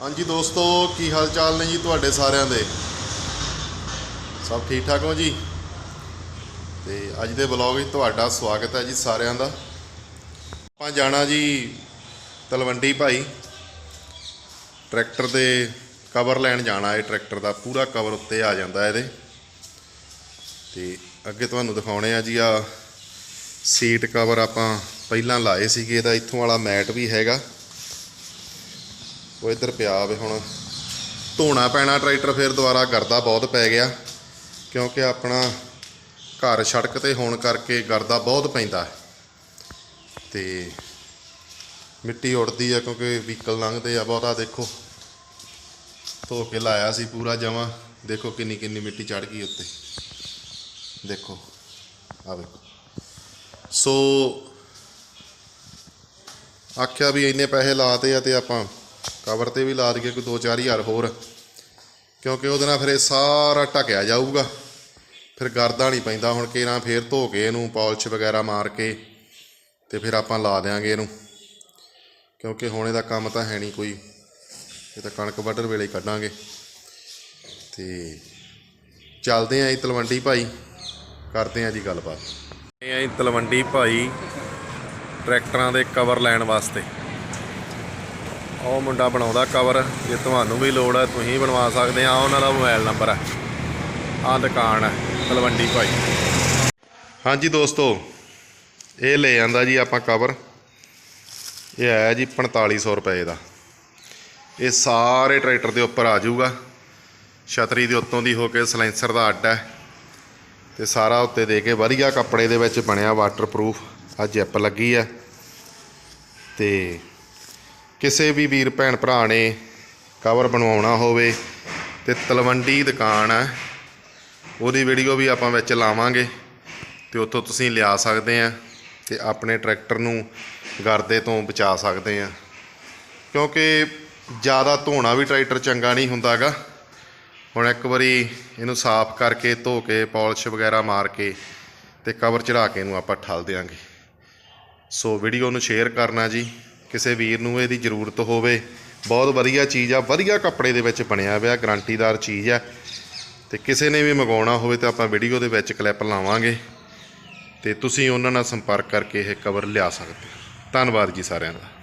ਹਾਂਜੀ ਦੋਸਤੋ, ਕੀ ਹਾਲ ਚਾਲ ਨੇ ਜੀ ਤੁਹਾਡੇ ਸਾਰਿਆਂ ਦੇ? ਸਭ ਠੀਕ ਠਾਕ ਹੋ ਜੀ? ਤੇ ਅੱਜ ਦੇ ਵਲੌਗ ਵਿੱਚ ਤੁਹਾਡਾ ਸਵਾਗਤ ਹੈ ਜੀ ਸਾਰਿਆਂ ਦਾ। ਆਪਾਂ ਜਾਣਾ ਜੀ ਤਲਵੰਡੀ ਭਾਈ। ਟਰੈਕਟਰ ਦੇ ਕਵਰ ਲੈਣ ਜਾਣਾ ਹੈ, ਟਰੈਕਟਰ ਦਾ ਪੂਰਾ ਕਵਰ ਉੱਤੇ ਆ ਜਾਂਦਾ ਇਹਦੇ। ਤੇ ਅੱਗੇ ਤੁਹਾਨੂੰ ਦਿਖਾਉਣੇ ਆ ਜੀ ਆ ਸੀਟ ਕਵਰ ਆਪਾਂ ਪਹਿਲਾਂ ਲਾਏ ਸੀਗੇ, ਇਹਦਾ ਇੱਥੋਂ ਵਾਲਾ ਮੈਟ ਵੀ ਹੈਗਾ। ਉਹ ਇੱਧਰ ਪਿਆ ਵੇ ਹੁਣ। ਧੋਣਾ ਪੈਣਾ, ਟਰੈਕਟਰ ਫਿਰ ਦੁਬਾਰਾ ਗਰਦਾ ਬਹੁਤ ਪੈ ਗਿਆ, ਕਿਉਂਕਿ ਆਪਣਾ ਘਰ ਸੜਕ ਤੇ ਹੋਣ ਕਰਕੇ ਗਰਦਾ ਬਹੁਤ ਪੈਂਦਾ। ਹੈ। ਤੇ ਮਿੱਟੀ ਉੱਡਦੀ ਆ ਕਿਉਂਕਿ ਵਹੀਕਲ ਲੰਘਦੇ ਆ ਬਹੁਤਾ, ਦੇਖੋ। ਧੋ ਕੇ ਲਾਇਆ ਸੀ ਪੂਰਾ ਜਮਾ, ਦੇਖੋ ਕਿੰਨੀ ਕਿੰਨੀ ਮਿੱਟੀ ਚੜ ਗਈ ਉੱਤੇ। ਦੇਖੋ ਆ ਵੇਖੋ। ਸੋ, ਆਖਿਆ ਵੀ ਇੰਨੇ ਪੈਸੇ ਲਾਤੇ ਆ ਤੇ ਆਪਾਂ ਕਵਰ ਤੇ ਵੀ ਲਾ ਦਈਏ ਕੋਈ 2-4000 ਹੋਰ। ਕਿਉਂਕਿ ਉਹਦੇ ਨਾਲ ਫਿਰ ਇਹ ਸਾਰਾ ਢਕਿਆ ਜਾਊਗਾ। ਫਿਰ ਗਰਦਾ ਨਹੀਂ ਪੈਂਦਾ। ਹੁਣ ਕੇਰਾਂ ਫੇਰ ਧੋ ਕੇ ਇਹਨੂੰ, ਪਾਲਿਸ਼ ਵਗੈਰਾ ਮਾਰ ਕੇ ਤੇ ਫਿਰ ਆਪਾਂ ਲਾ ਦਿਆਂਗੇ ਇਹਨੂੰ। ਕਿਉਂਕਿ ਹੁਣ ਇਹਦਾ ਕੰਮ ਤਾਂ ਹੈ ਨਹੀਂ ਕੋਈ। ਇਹ ਤਾਂ ਕਣਕ ਵੱਢਣ ਵੇਲੇ ਹੀ ਕੱਢਾਂਗੇ। ਤੇ ਚੱਲਦੇ ਆਂ ਜੀ ਤਲਵੰਡੀ ਭਾਈ। ਕਰਦੇ ਆਂ ਜੀ ਗੱਲਬਾਤ। ਇਹ ਆਂ ਜੀ ਤਲਵੰਡੀ ਭਾਈ ਟਰੈਕਟਰਾਂ ਦੇ ਕਵਰ ਲੈਣ ਵਾਸਤੇ। ਉਹ ਮੁੰਡਾ ਬਣਾਉਂਦਾ ਕਵਰ ਜੇ ਤੁਹਾਨੂੰ ਵੀ ਲੋੜ ਹੈ ਤੁਸੀਂ ਬਣਵਾ ਸਕਦੇ ਆ ਉਹਨਾਂ ਦਾ ਮੋਬਾਈਲ ਨੰਬਰ ਹੈ। ਆਹ ਦੁਕਾਨ ਹੈ, ਤਲਵੰਡੀ ਭਾਈ। ਹਾਂਜੀ ਦੋਸਤੋ, ਇਹ ਲੈ ਜਾਂਦਾ ਜੀ ਆਪਾਂ ਕਵਰ ਇਹ ਆਇਆ ਜੀ 4500 ਰੁਪਏ ਦਾ। ਇਹ ਸਾਰੇ ਟਰੈਕਟਰ ਦੇ ਉੱਪਰ ਆ ਜਾਊਗਾ। ਛਤਰੀ ਦੇ ਉੱਤੋਂ ਦੀ ਹੋ ਕੇ ਸਲੈਂਸਰ ਦਾ ਅੱਡ ਹੈ। ਤੇ ਸਾਰਾ ਉੱਤੇ ਦੇ ਕੇ ਵਧੀਆ ਕੱਪੜੇ ਦੇ ਵਿੱਚ ਬਣਿਆ ਵਾਟਰਪ੍ਰੂਫ ਆ ਜਿਪ ਲੱਗੀ ਹੈ। ਤੇ ਕਿਸੇ ਵੀ ਵੀਰ, ਭੈਣ, ਭਰਾ ਨੇ ਕਵਰ ਬਣਵਾਉਣਾ ਹੋਵੇ ਤੇ ਤਲਵੰਡੀ ਦੁਕਾਨ ਹੈ, ਉਹਦੀ ਵੀਡੀਓ ਵੀ ਆਪਾਂ ਵਿੱਚ ਲਾਵਾਂਗੇ ਤੇ ਉੱਥੋਂ ਤੁਸੀਂ ਲਿਆ ਸਕਦੇ ਆ ਤੇ ਆਪਣੇ ਟਰੈਕਟਰ ਨੂੰ ਗਰਦੇ ਤੋਂ ਬਚਾ ਸਕਦੇ ਆ। ਕਿਉਂਕਿ ਜ਼ਿਆਦਾ ਧੋਣਾ ਵੀ ਟਰੈਕਟਰ ਚੰਗਾ ਨਹੀਂ ਹੁੰਦਾਗਾ ਹੁਣ ਇੱਕ ਵਾਰੀ ਇਹਨੂੰ ਸਾਫ਼ ਕਰਕੇ ਧੋ ਕੇ ਪਾਲਿਸ਼ ਵਗੈਰਾ ਮਾਰ ਕੇ ਤੇ ਕਵਰ ਚੜਾ ਕੇ ਇਹਨੂੰ ਆਪਾਂ ਠੱਲ ਦਿਆਂਗੇ। ਸੋ ਵੀਡੀਓ ਨੂੰ ਸ਼ੇਅਰ ਕਰਨਾ ਜੀ। ਕਿਸੇ ਵੀਰ ਨੂੰ ਇਹਦੀ ਜ਼ਰੂਰਤ ਹੋਵੇ। ਬਹੁਤ ਵਧੀਆ ਚੀਜ਼ ਆ, ਵਧੀਆ ਕੱਪੜੇ ਦੇ ਵਿੱਚ ਬਣਿਆ ਹੋਇਆ, ਗਰੰਟੀਦਾਰ ਚੀਜ਼ ਆ। ਤੇ ਕਿਸੇ ਨੇ ਵੀ ਮੰਗਾਉਣਾ ਹੋਵੇ ਤਾਂ ਆਪਾਂ ਵੀਡੀਓ ਦੇ ਵਿੱਚ ਕਲਿੱਪ ਲਾਵਾਂਗੇ। ਤੇ ਤੁਸੀਂ ਉਹਨਾਂ ਨਾਲ ਸੰਪਰਕ ਕਰਕੇ ਇਹ ਕਵਰ ਲਿਆ ਸਕਦੇ ਹੋ। ਧੰਨਵਾਦ ਜੀ ਸਾਰਿਆਂ ਦਾ।